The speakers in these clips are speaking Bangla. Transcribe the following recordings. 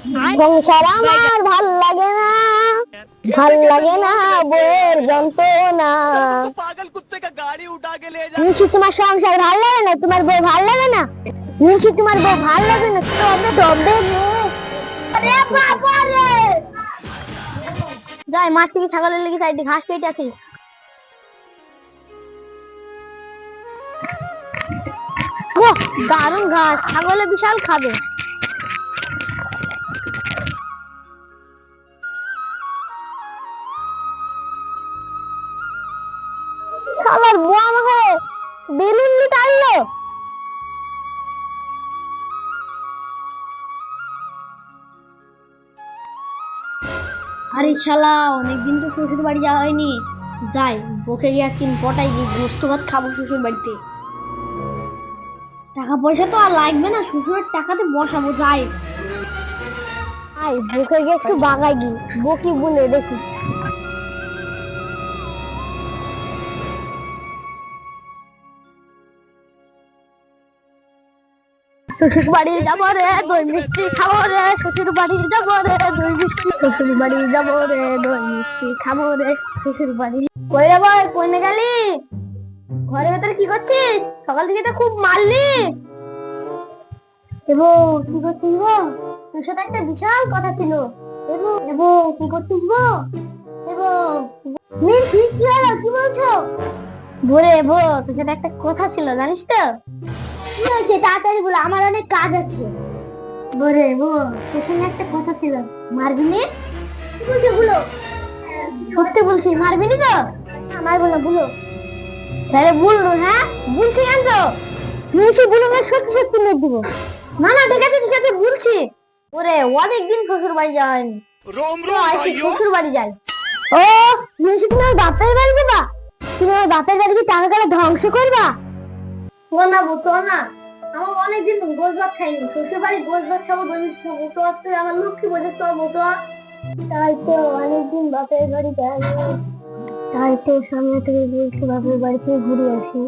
সংসার আমার ভালো লাগে না। ভালো লাগে না বোর যন্ত্রণা। তোমার সংসার ভালো লাগে না? তোমার বউ ভালো লাগে না? তোমার বউ ভালো লাগে না? যাই মাঠ থেকে ছাগলের লেগে সাইডে ঘাস কেটে আছে দারুণ ঘাস। ছাগলে বিশাল খাবে। আরে শালা অনেকদিন তো শ্বশুর বাড়ি যাওয়া হয়নি। যাই, বকে গিয়ে চিন পটাই গিয়ে গোস্ত ভাত খাব শ্বশুর বাড়িতে টাকা পয়সা তো আর লাগবে না, শ্বশুরের টাকাতে বসাবো, যাই। আই বকে গিয়ে একটু বাগাই গিয়ে, বকি বলে দেখি। শ্বশুর বাড়ি যাব রে, দই মিষ্টি খাব রে, শ্বশুর বাড়ি যাব রে, দই মিষ্টি, শ্বশুর বাড়ি যাব রে, দই মিষ্টি খাব রে, শ্বশুর বাড়ি। কই রে ভাই কোনে গেলি? ঘরের ভেতরে কি করছিস? সকাল থেকে তো খুব মারলি। এবো, কি করছিস গো তোর সাথে একটা বিশাল কথা ছিল। এবো এবো, কি করছিস গো এবো মিন ঠিক কি হলো? কি বলছো? ভোরে এবো, তোর সাথে একটা কথা ছিল, জানিস তো? তাড়াতাড়ি বলো আমার অনেক কাজ আছে। বরে ও সেখানে একটা কথা ছিল। মারবিনি? বুঝে বলো? সত্যি বলছি মারবিনি তো? হ্যাঁ, আমার বলো বলো। তাহলে হ্যাঁ বলছি কেন তো মুছে বলো না সত্যি সত্যি না না ঠিক আছে ঠিক আছে বলছি। ওরে বাড়ি বাড়ি যাই ও মুছে তুমি বাপের বাড়ি যাবা? তুমি বাপের বাড়ি কি টাকা ধ্বংস করবা? শোনাবো তো না। আমার অনেকদিন গোল ভাত খাইনি। শ্বশুর বাড়ি গোল ভাত খাব তো আমার লক্ষ্মী বোঝে তো মতো তাই তো অনেকদিন বাপের বাড়ি যাইনি তাই তো সামনে থেকে বলছি, বাপের বাড়িতে ঘুরে আসি।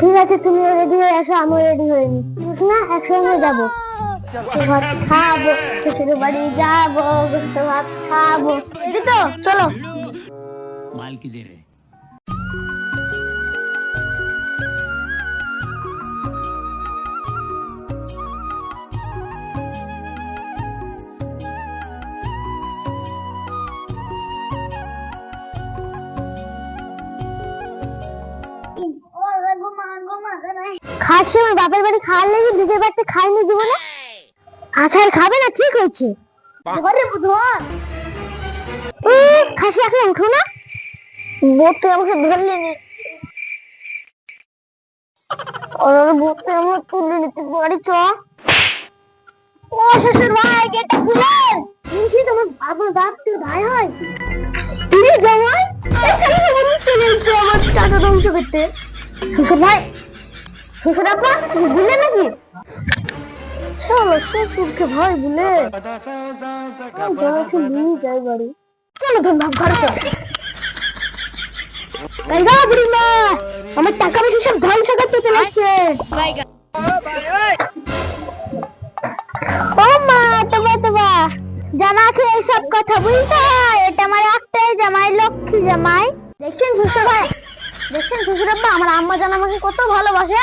ঠিক আছে তুমি রেডি হয়ে আসো আমি রেডি হয়ে নি না, একসঙ্গে যাব। ভাত খাব, শ্বশুর বাড়ি যাব ভাত খাব। তো? চলো। মালকি দে রে খাসি আমার বাপের বাড়ি খাওয়ার লেগে নিজের বাড়িতে খাইনি জীবনে? আচ্ছা আর খাবে না? ঠিক হয়েছে। ঘরে বুধবার। ও খাসি এখন উঠো না? বোধ তুই আমাকে ধরলে নি। ওর বোধ তুই আমাকে তুললে নিতে বাড়ি চ। ও শ্বশুর ভাই গেটটা খুলেন। নিশি তোমার বাবার বাপ তোর ভাই হয়। তুমি জামাই এখানে কেমন চলে আমার টাকা ধ্বংস করতে। শ্বশুর ভাই শ্বশুর আপা তুমি বুঝলে নাকি? ভয় জামাইকে নিয়ে যাই বাড়ি। চলো ঘরে বুড়িমা, আমার টাকা পয়সা সব ধ্বংস করতে ও মা তোমা জামাকে এইসব কথা হয়। এটা আমার একটাই জামাই, লক্ষ্মী জামাই। দেখছেন শ্বশুর ভাই দেখছেন শ্বশুর আব্বা আমার আম্মা জান আমাকে কত ভালোবাসে।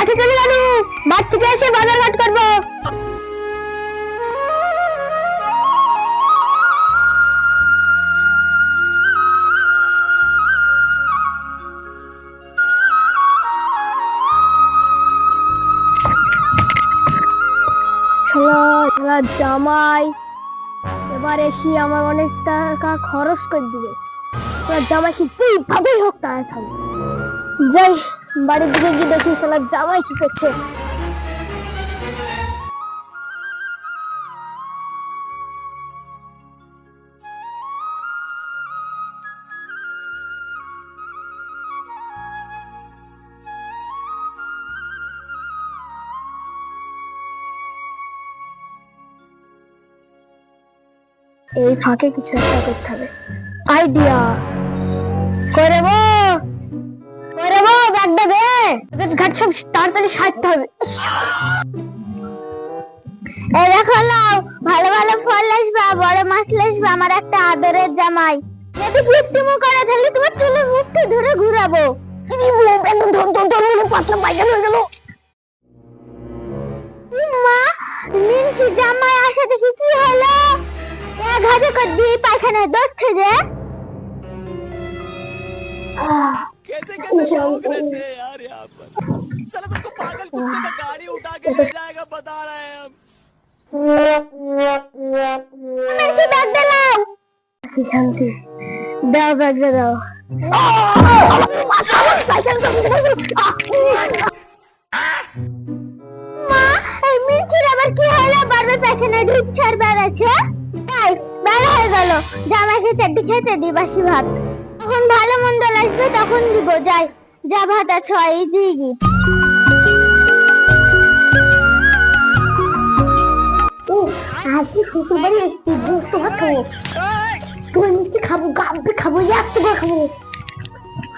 মাঠে চলে গেল। মাঠ থেকে এসে বাজার ঘাট করব। জামাই, এবার এসে আমার অনেক টাকা খরচ করে দিবে। শালা জামাইকে যেভাবেই হোক তাই থাকবে যাই। বাড়ির দিকে গিয়ে দেখি শালা জামাই কি করছে। এই ফাঁকে কিছু একটা করতে হবে। আইডিয়া করে ঘাট সব তাড়াতাড়ি সারতে হবে এই দেখো লাও ভালো ভালো ফল আসবে বড় মাছ আসবে আমার একটা আদরের জামাই যদি গিফটিমো করে তাহলে তোমার চুলে মুখটা ধরে ঘুরাবো কি বলে একদম ধন ধন ধন ধন পাতলা পায়খানা হয়ে গেল মা মিনছি জামাই আসে দেখি কি হলো এক হাতে করে দিয়ে পায়খানায় দৌড়ছে যে আহ कैसे कैसे लोग रहते हैं यार यहाँ पर साला तुमको पागल कुत्ते का गाड़ी उठा के ले जाएगा बता रहे हैं हम মিনছি ব্যাগ দিলাম কি শান্তি দাও ব্যাগটা দাও মা এই মিনচির আবার কি হলো বারবার পেছনে ঢুকছে আর বেড়াচ্ছে তাই বেড়া হয়ে গেল জামাইকে চারটি খেতে দি বাসি ভাত তখন ভালো মন্দ আসবে তখন দিব যাই যা ভাত আছে এই দিয়ে গি ও আসি শ্বশুর বাড়ি এসছি গোস্ত ভাত খাব তুই মিষ্টি খাব গাব্বে খাব এক তো খাব।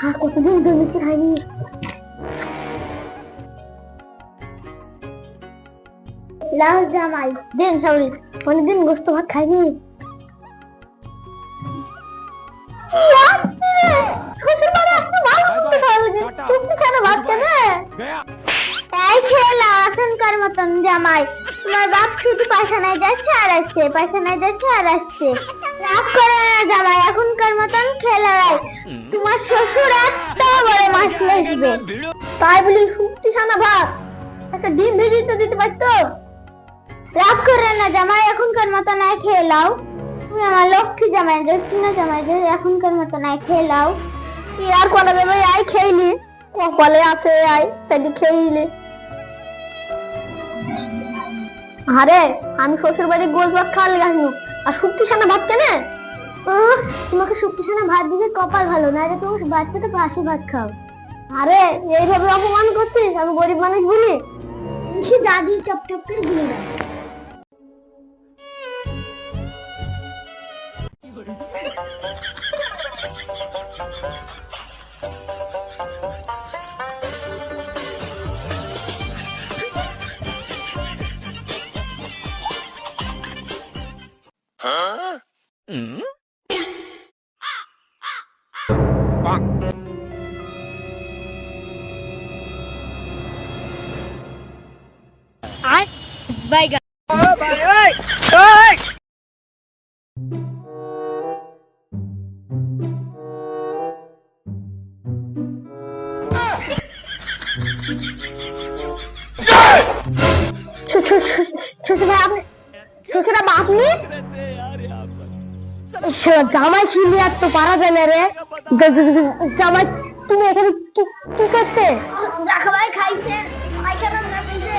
হ্যাঁ কতদিন তুই মিষ্টি খাইনি? লাল জামাই। দিন সাউরি অনেকদিন গোস্ত ভাত খাইনি। তাই খেলাম এখনকার মতন জামাই। তোমার বাপ শুধু পায়খানায় যাচ্ছে আর আসছে পায়খানায় যাচ্ছে আর আসছে। রাগ করে না জামাই এখনকার মতন খেলায় তোমার শ্বশুর এত বড় মাছ আসবে তাই বলি শুক্তি সানা ভাত একটা ডিম ভেজে তো দিতে পারতো। রাগ করে না জামাই এখনকার মতো নাই খেয়ে লাও। তুমি আমার লক্ষ্মী জামাই না জামাই এখনকার মতো নাই খেয়ে লাও। কি আর করা যাবে? আই কপালে আছে আই তাই খেইলি। আরে আমি শ্বশুর বাড়ি গোল ভাত খাওয়া লেগে আর শুক্তি সানা ভাত কেনে? তোমাকে শুক্তি সানা ভাত দিলে কপাল ভালো না রে তুমি বাচ্চা তো বাসি ভাত খাও। আরে, এইভাবে অপমান করছিস? আমি গরিব মানুষ বলি। সে দাদি টপ টপ করে 嗯。棒。哎，拜个。啊，拜拜，拜。吃吃吃吃吃他妈的，吃吃他妈的！জামাই খিলি আর তো পারা যায় না রে। জামাই তুমি এখানে কি কি করতে? জামাই খাইছে। পায়খানা নামিছে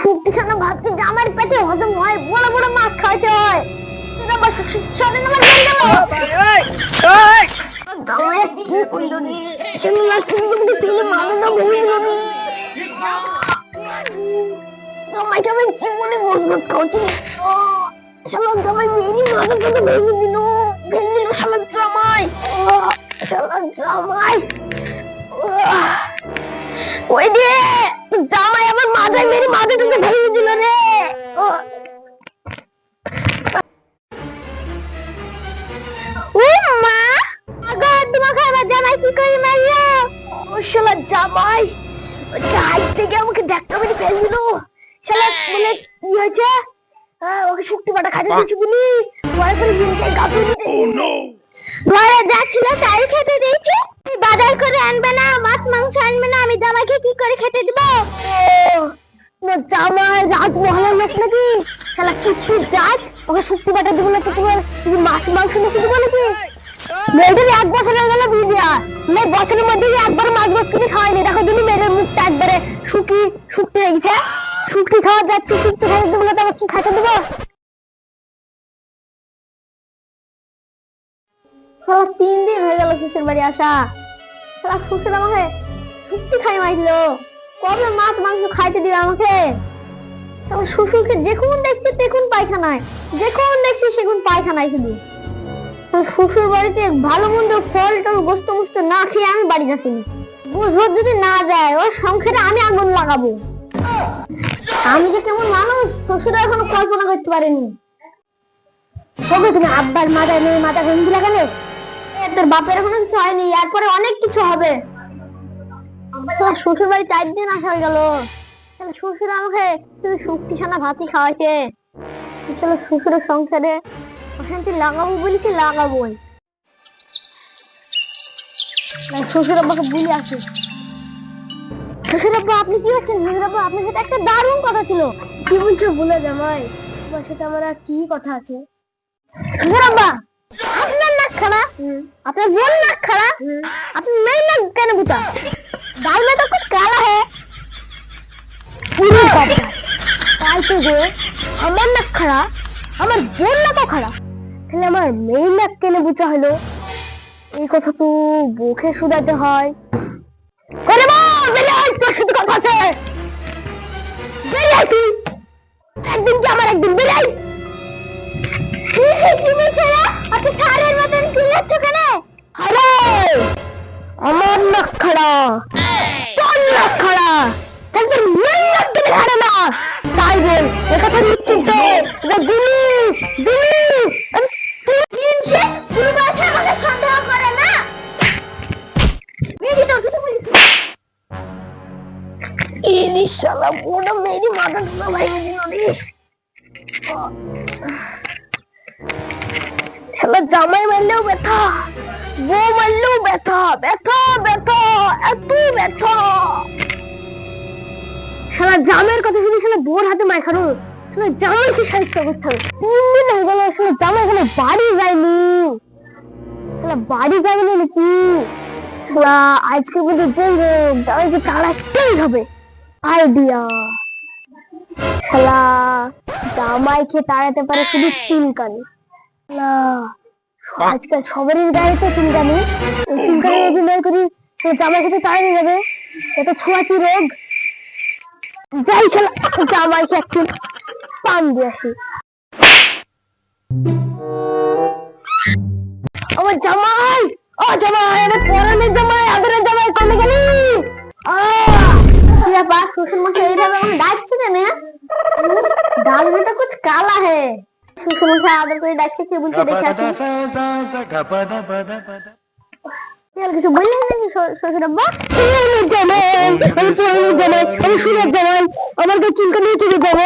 ফুটতে সামনে ভাবতে জামার পেটে হজম হয় বড় বড় মাছ খাইতে হয়। আমার গেল? জামাই কি কইল না কিন্তু কিন্তু তুই মানো না জামাইকে আমি জীবনে মজবুত করছি। শালা জামাই মেরি মাথা থেকে ভেঙে দিল ভেঙে দিল শালা জামাই। শালা জামাই। ওই দিয়ে জামাই আমার মাথায় মেরে মাথা থেকে ভেঙে দিল রে। জামাই শালা হাইট থেকে আমাকে ধাক্কা মেরে ফেলে দিল শালা বলে কি হয়েছে? হ্যাঁ, ওকে শক্তি পাটা খাইতে দিচ্ছি বলি। পরে করে জিনিসের গাপুর দিতেছি ঘরে যা ছিল তাই খেতে দিয়েছি। বাজার করে আনবে না মাছ মাংস আনবে না আমি জামাইকে কি করে খেতে দিব? জামাই রাজমহলের লোক নাকি? শালা কিচ্ছু যাক ওকে শক্তি পাটা দিব না তো তোমার? তুমি মাছ মাংস বেশি দিব নাকি? মেয়েদের এক বছর হয়ে গেল দেওয়া মেয়ে বছরের মধ্যে একবার মাছ মাছ কিনে খাওয়াইনি দেখো তুমি মেয়েদের মুখটা একবারে শুকি শুকতে হয়ে গেছে শুকটি খাওয়া যাচ্ছে শুকতে খাওয়া দেবো তো কি খাইতে দেবো? তিন দিন হয়ে গেল শ্বশুর বাড়ি আসা? শালা শ্বশুর আমাকে শুকটি খাই মাইছিল কবে মাছ, মাংস খাইতে দিবে আমাকে? আমার শ্বশুরকে যখন দেখছি তখন পায়খানায়, যখন দেখছি সেখন পায়খানায় শুধু। শ্বশুর বাড়িতে ভালো মন্দ ফল টল গোস্ত মোস্ত না খেয়ে আমি বাড়ি যাচ্ছি বুঝব যদি না যায়, ওর সংসারে আমি আগুন লাগাবো। আমি যে কেমন মানুষ শ্বশুরা এখনও কল্পনা করতে পারেনি। তবে তুমি আব্বার মাথায় মেয়ে মাথা গন্ধি লাগালে তোর বাপের এখনও কিছু হয়নি, এরপরে অনেক কিছু হবে। তোর শ্বশুর বাড়ি চার দিন আসা হয়ে গেল। শ্বশুর আমাকে শুধু শুক্তি সানা ভাতই খাওয়াইছে। চলো শ্বশুরের সংসারে অশান্তি লাগাবো বলি কি লাগাবোই? শ্বশুর আব্বাকে বলি আসি শ্বশুর আব্বা আপনি কি হচ্ছেন শ্বশুর আব্বা আপনার সাথে একটা দারুণ কথা ছিল কি বলছো বলে জামাই তোমার সাথে আমার আর কি কথা আছে শ্বশুর আব্বা আপনার নাক খাড়া আপনার বোন নাক খাড়া আপনি মেয়ে নাক কেন বুঝা गाल में तो कुछ काला है পুরো কথা তাই তো গো আমার নাক খাড়া আমার বোন নাকও খাড়া তাহলে আমার মেয়ের নাক কেনে বুঝা হলো এই কথা তো বুকে শুধাতে হয় করে বল সাথে কথা আছে বেলে আয় তুই একদিন? কি আমার একদিন রে? আপনি সারের মতন চিল্লাচ্ছ কেন আরে! আমার নাক খাড়া। তোর নাক খাড়া। তোর মেয়ের নাক কেটে খাড়া না। তাই বল, এ কথা দে দিলি দিলি সন্দেহ করে না। কিছু বলি জামাই মারলেও ব্যথা মারলেও ব্যথা জামের কথা শুনে শালা বোর হাতে মাই খারো শালা জামাইকে সাহিত্য করতে হবে? তিন হয়ে গেল জামাই এখানে বাড়ি যায়নি। শালা, বাড়ি যায়নি নাকি? শালা, আজকে মধ্যে যে জামাইকে তাড়াতেই হবে। আইডিয়া। শালা জামাইকে তাড়াতে পারে শুধু চুলকানি। না আজকাল সবারই গায়ে তো চুলকানি। এই চুলকানি অভিনয় করি, তো জামাই সাথে তাড়ানো যাবে। এত ছোঁয়াচি রোগ। যাই শালা জামাইকে একটু পান দিয়ে আসি। আমার জামাই! ও জামাই আমার পরানের জামাই, আদরের জামাই কমে গেলি? আহ! ব্যাপার শ্বশুর মশাই এইভাবে আমাকে ডাকছে কেন হ্যাঁ? গাল মেয়েটা কুছ কালা হে। শ্বশুর মশাই আদর করে ডাকছে কে বলছে দেখে আসি কিছু বললেন নাকি শ্বশুর আব্বা? জামাই আমি সোনার জামাই আমার কাছে চুলকা নিয়ে চলে যাব